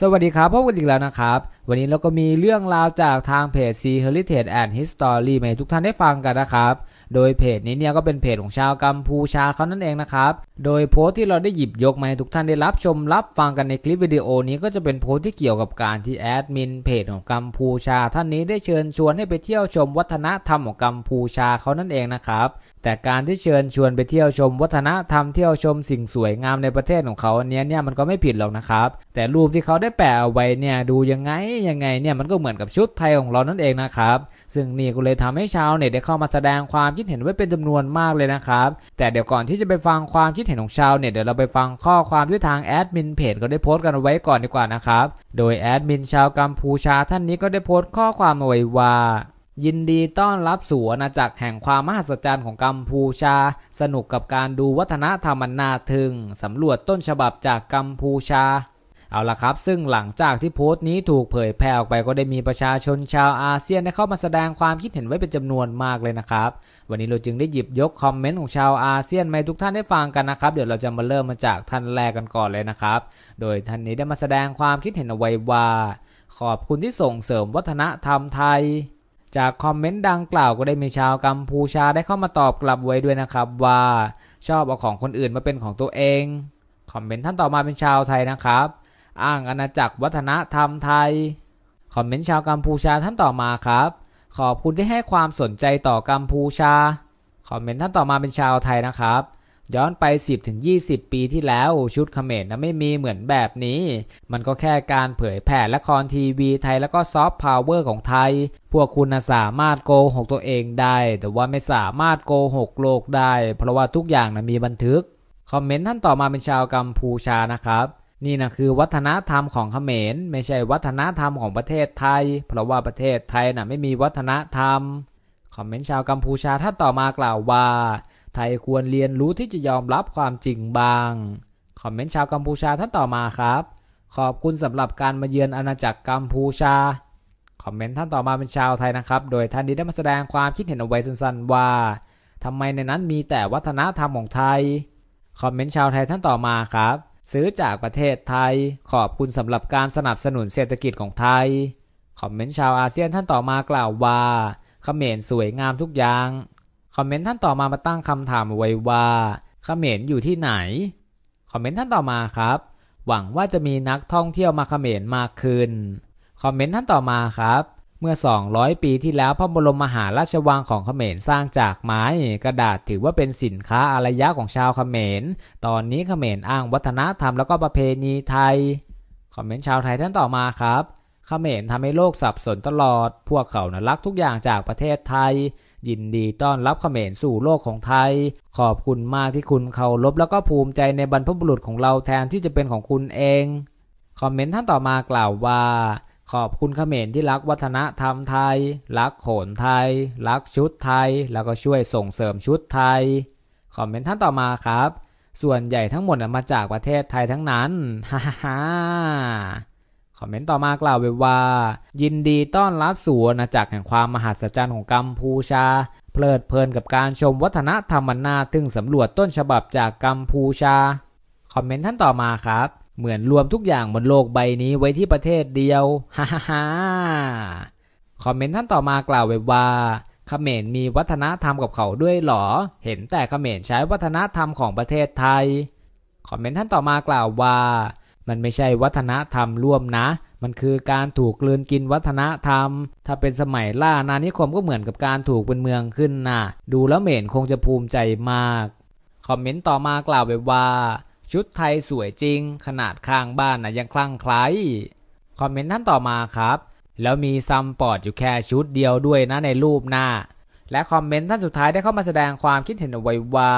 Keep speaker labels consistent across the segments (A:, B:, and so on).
A: สวัสดีครับพบกันอีกแล้วนะครับ วันนี้เราก็มีเรื่องราวจากทางเพจ C Heritage and History มาให้ทุกท่านได้ฟังกันนะครับ โดยเพจนี้เนี่ยก็เป็นเพจของชาวกัมพูชาเขานั่นเองนะครับ โดยโพสต์ที่เราได้หยิบยกมาให้ทุกท่านได้รับชมรับฟังกันในคลิปวิดีโอนี้ก็จะเป็นโพสต์ที่เกี่ยวกับการที่แอดมินเพจของกัมพูชา ท่านนี้ได้เชิญชวนให้ไปเที่ยวชมวัฒนธรรมของกัมพูชาเขานั่นเองนะครับแต่การที่เชิญชวนไปเที่ยวชมวัฒนธรรมเที่ยวชมสิ่งสวยงามในประเทศของเขาอันเนี้ยเนี่ยมันก็ไม่ผิดหรอกนะครับ แต่รูปที่เขาได้แปะเอาไว้เนี่ยดูยังไงยังไงเนี่ยมันก็เหมือนกับชุดไทยของเรานั่นเองนะครับ ซึ่งนี่ก็เลยทำให้ชาวเน็ตได้เข้ามาแสดงความคิดเห็นไว้เป็นจำนวนมากเลยนะครับ แต่เดี๋ยวก่อนที่จะไปฟังความคิดเห็นของชาวเน็ตเดี๋ยวเราไปฟังข้อความที่ทางแอดมินเพจก็ได้โพสต์กันไว้ก่อนดีกว่านะครับ โดยแอดมินชาวกัมพูชาท่านนี้ก็ได้โพสต์ข้อความเอาไว้ว่ายินดีต้อนรับสู่อาณาจักรแห่งความมหัศจรรย์ของกัมพูชา สนุกกับการดูวัฒนธรรมอันน่าทึ่ง สำรวจต้นฉบับจากกัมพูชา เอาละครับ ซึ่งหลังจากที่โพสต์นี้ถูกเผยแพร่ออกไปก็ได้มีประชาชนชาวอาเซียนได้เข้ามาแสดงความคิดเห็นไว้เป็นจำนวนมากเลยนะครับ วันนี้เราจึงได้หยิบยกคอมเมนต์ของชาวอาเซียนมาให้ทุกท่านได้ฟังกันนะครับ เดี๋ยวเราจะมาเริ่มมาจากท่านแรกกันก่อนเลยนะครับ โดยท่านนี้ได้มาแสดงความคิดเห็นเอาไว้ว่า ขอบคุณที่ส่งเสริมวัฒนธรรมไทย จากคอมเมนต์ดังกล่าวก็ได้มีชาวกัมพูชาได้เข้ามาตอบกลับไว้ด้วยนะครับว่าชอบเอาของคนอื่นมาเป็นของตัวเอง คอมเมนต์ท่านต่อมาเป็นชาวไทยนะครับ อ้างอาณาจักรวัฒนธรรมไทย คอมเมนต์ชาวกัมพูชาท่านต่อมาครับ ขอบคุณที่ให้ความสนใจต่อกัมพูชา คอมเมนต์ท่านต่อมาเป็นชาวไทยนะครับย้อนไป 10-20 ปีที่แล้วชุดเขมรนะไม่มีเหมือนแบบนี้ มันก็แค่การเผยแผ่ละครทีวีไทยแล้วก็ซอฟต์พาวเวอร์ของไทย พวกคุณน่ะสามารถโกหกตัวเองได้ แต่ว่าไม่สามารถโกหกโลกได้ เพราะว่าทุกอย่างนะมีบันทึก คอมเมนต์ท่านต่อมาเป็นชาวกัมพูชานะครับ นี่นะคือวัฒนธรรมของเขมร ไม่ใช่วัฒนธรรมของประเทศไทย เพราะว่าประเทศไทยน่ะไม่มีวัฒนธรรม คอมเมนต์ชาวกัมพูชาท่านต่อมากล่าวว่า ไทยควรเรียนรู้ที่จะยอมรับความจริงบ้าง คอมเมนต์ชาวกัมพูชาท่านต่อมาครับ ขอบคุณสำหรับการมาเยือนอาณาจักรกัมพูชา คอมเมนต์ท่านต่อมาเป็นชาวไทยนะครับ โดยท่านนี้ได้มาแสดงความคิดเห็นเอาไว้สั้นๆว่าทำไมในนั้นมีแต่วัฒนธรรมของไทย คอมเมนต์ชาวไทยท่านต่อมาครับ ซื้อจากประเทศไทย ขอบคุณสำหรับการสนับสนุนเศรษฐกิจของไทย คอมเมนต์ชาวอาเซียนท่านต่อมากล่าวว่าเขมรสวยงามทุกอย่าง คอมเมนต์ท่านต่อมามาตั้งคำถามไว้ว่าเขมรอยู่ที่ไหน คอมเมนต์ท่านต่อมาครับ หวังว่าจะมีนักท่องเที่ยวมาเขมรมากขึ้น คอมเมนต์ท่านต่อมาครับ เมื่อ 200 ปีที่แล้วพระบรมมหาราชวังของเขมรสร้างจากไม้กระดาษถือว่าเป็นสินค้าอารยะของชาวเขมร ตอนนี้เขมรอ้างวัฒนธรรมแล้วก็ประเพณีไทย คอมเมนต์ชาวไทยท่านต่อมาครับ เขมรทำให้โลกสับสนตลอด พวกเขานะรักทุกอย่างจากประเทศไทย ยินดีต้อนรับเขมรสู่โลกของไทย ขอบคุณมากที่คุณเคารพแล้วก็ภูมิใจในบรรพบุรุษของเราแทนที่จะเป็นของคุณเอง คอมเมนต์ท่านต่อมากล่าวว่า ขอบคุณเขมรที่รักวัฒนธรรมไทย รักโขนไทย รักชุดไทย แล้วก็ช่วยส่งเสริมชุดไทย คอมเมนต์ท่านต่อมาครับ ส่วนใหญ่ทั้งหมดมาจากประเทศไทยทั้งนั้น ฮ่าฮ่าฮ่าคอมเมนต์ต่อมากล่าวไว้ว่า ยินดีต้อนรับสู่อาณาจักรแห่งความมหัศจรรย์ของกัมพูชา เพลิดเพลินกับการชมวัฒนธรรมอันนาทึ่งสำรวจต้นฉบับจากกัมพูชา คอมเมนต์ท่านต่อมาครับ เหมือนรวมทุกอย่างบนโลกใบนี้ไว้ที่ประเทศเดียวฮ่าฮ่าฮ่าคอมเมนต์ท่านต่อมากล่าวไว้ว่าเขมรมีวัฒนธรรมกับเขาด้วยหรอ เห็นแต่เขมรใช้วัฒนธรรมของประเทศไทย คอมเมนต์ท่านต่อมากล่าวว่า มันไม่ใช่วัฒนธรรมร่วมนะ มันคือการถูกกลืนกินวัฒนธรรม ถ้าเป็นสมัยล่าอาณานิคมก็เหมือนกับการถูกเป็นเมืองขึ้นนะดูแล้วเหม็นคงจะภูมิใจมาก คอมเมนต์ต่อมากล่าวไว้ว่า ชุดไทยสวยจริง ขนาดข้างบ้านนะยังคลั่งไคล้คอมเมนต์ท่านต่อมาครับ แล้วมีซัมปอร์ตอยู่แค่ชุดเดียวด้วยนะในรูปหน้า และคอมเมนต์ท่านสุดท้ายได้เข้ามาแสดงความคิดเห็นเอาไว้ว่า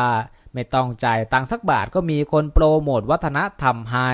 A: ไม่ต้องจ่ายตังค์สักบาทก็มีคนโปรโมทวัฒนธรรมให้